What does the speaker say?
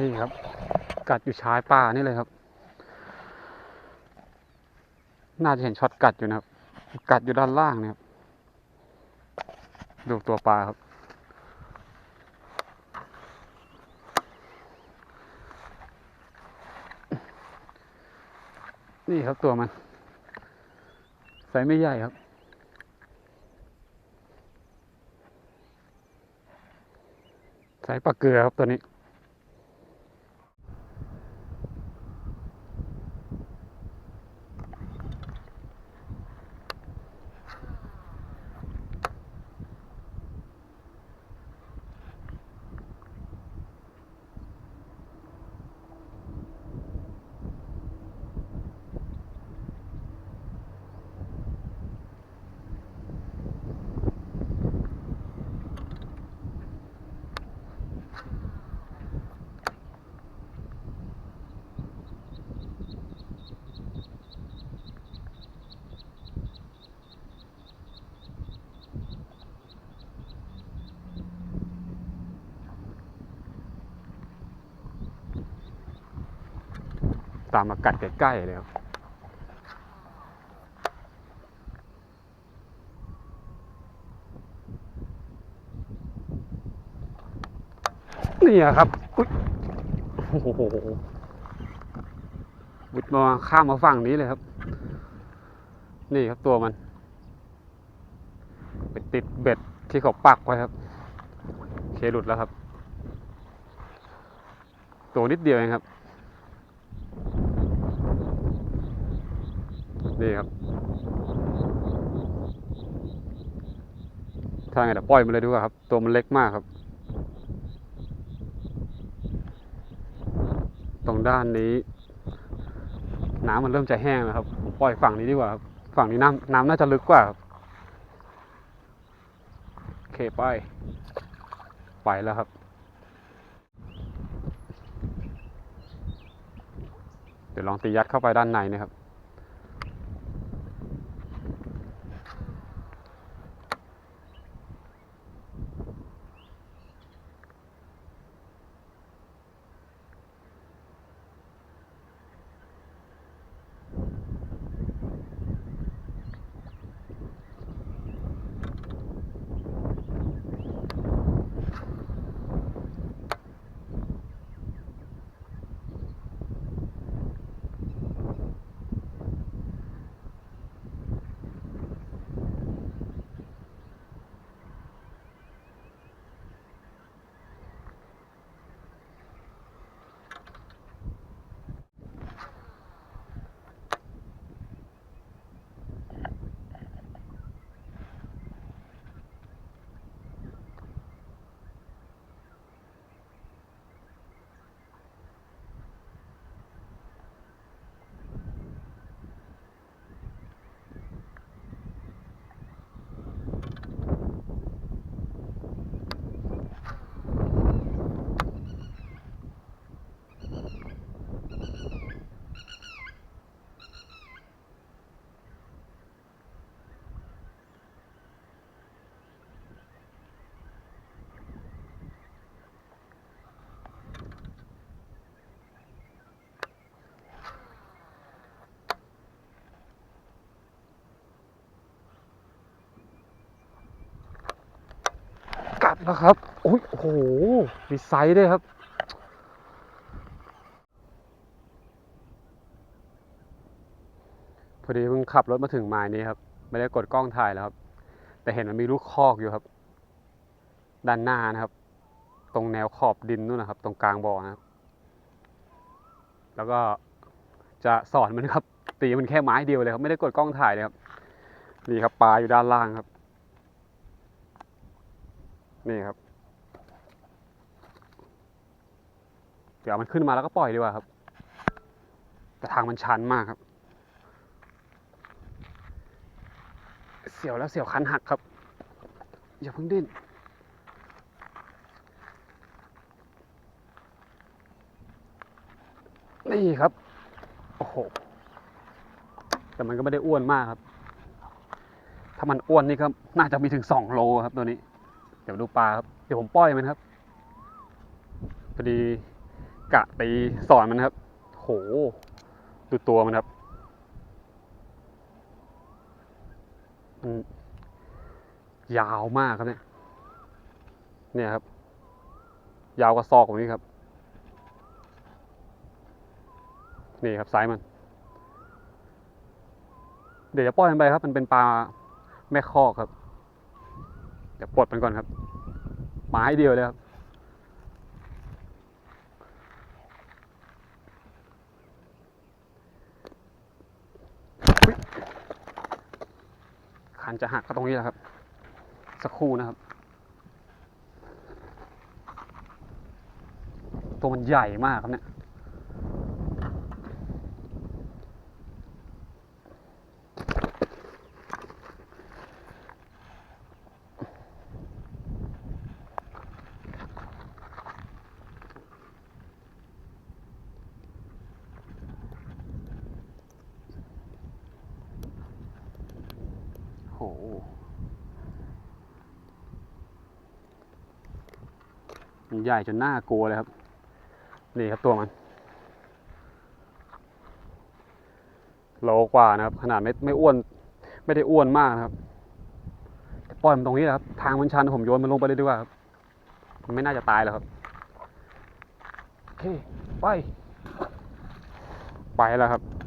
นี่ครับ กัดอยู่ชายป่านี่เลยครับ น่าจะเห็นช็อตกัดอยู่นะครับ กัดอยู่ด้านล่างเนี่ยครับดูตัวปลาครับ นี่ครับตัวมันไซส์ไม่ใหญ่ครับไซส์ปลาเกลือครับตัวนี้ ตามมากัดใกล้ๆเลยครับนี่ครับอุ๊ยโอ้โหบุดมาข้ามมาฝั่งนี้เลยครับ นี่ครับตัวมันไปติดเบ็ดที่เขาปักไว้ครับเคหลุดแล้วครับ ตัวนิดเดียวเองครับ นี่ครับถ้าไงเดี๋ยวปล่อยมันเลยดีกว่าครับ ตัวมันเล็กมากครับ ตรงด้านนี้น้ำมันเริ่มจะแห้งแล้วครับ ปล่อยฝั่งนี้ดีกว่าครับ ฝั่งนี้น้ำน้ำน่าจะลึกกว่าครับโอเคไป ไปแล้วครับ เดี๋ยวลองตียัดเข้าไปด้านในนะครับ กัดแล้วครับโอ้ยโอ้โหมีไซส์ด้วยครับพอดีเพิ่งขับรถมาถึงไม้นี้ครับ ไม่ได้กดกล้องถ่ายแล้วครับ แต่เห็นมันมีลูกคอกอยู่ครับ ด้านหน้านะครับ ตรงแนวขอบดินนู่นนะครับ ตรงกลางบ่อนะครับแล้วก็จะสอนมันครับ ตีมันแค่ไม้เดียวเลยครับ ไม่ได้กดกล้องถ่ายเลยครับ นี่ครับปลาอยู่ด้านล่างครับ นี่ครับ เดี๋ยวมันขึ้นมาแล้วก็ปล่อยดีกว่าครับ แต่ทางมันชันมากครับ เสียวแล้วเสียวคันหักครับ อย่าเพิ่งดิ้นนี่ครับ โอ้โห แต่มันก็ไม่ได้อ้วนมากครับ ถ้ามันอ้วนนี่ก็น่าจะมีถึงสองโลครับตัวนี้ เดี๋ยวดูปลาครับ เดี๋ยวผมปล่อยมันครับ พอดีกะตีสอนมันครับ โห ดูตัวมันครับ มันยาวมากครับเนี่ย เนี่ยครับ ยาวกว่าศอกผมนี้ครับ นี่ครับไซส์มัน เดี๋ยวจะปล่อยมันไปครับ มันเป็นปลาแม่คอกครับ ดี๋ยวปลดมันก่อนครับไม้เดียวเลยครับ คันจะหักก็ตรงนี้แหละครับ สักครู่นะครับ ตัวมันใหญ่มากครับเนี่ย มันใหญ่จนน่ากลัวเลยครับ นี่ครับตัวมัน โลกว่านะครับ ขนาดไม่ไม่อ้วน ไม่ได้อ้วนมากนะครับ ปล่อยมันตรงนี้แหละครับ ทางมันชันผมโยนมันลงไปเลยดีกว่าครับ มันไม่น่าจะตายแล้วครับ โอเค ไป ไปแล้วครับ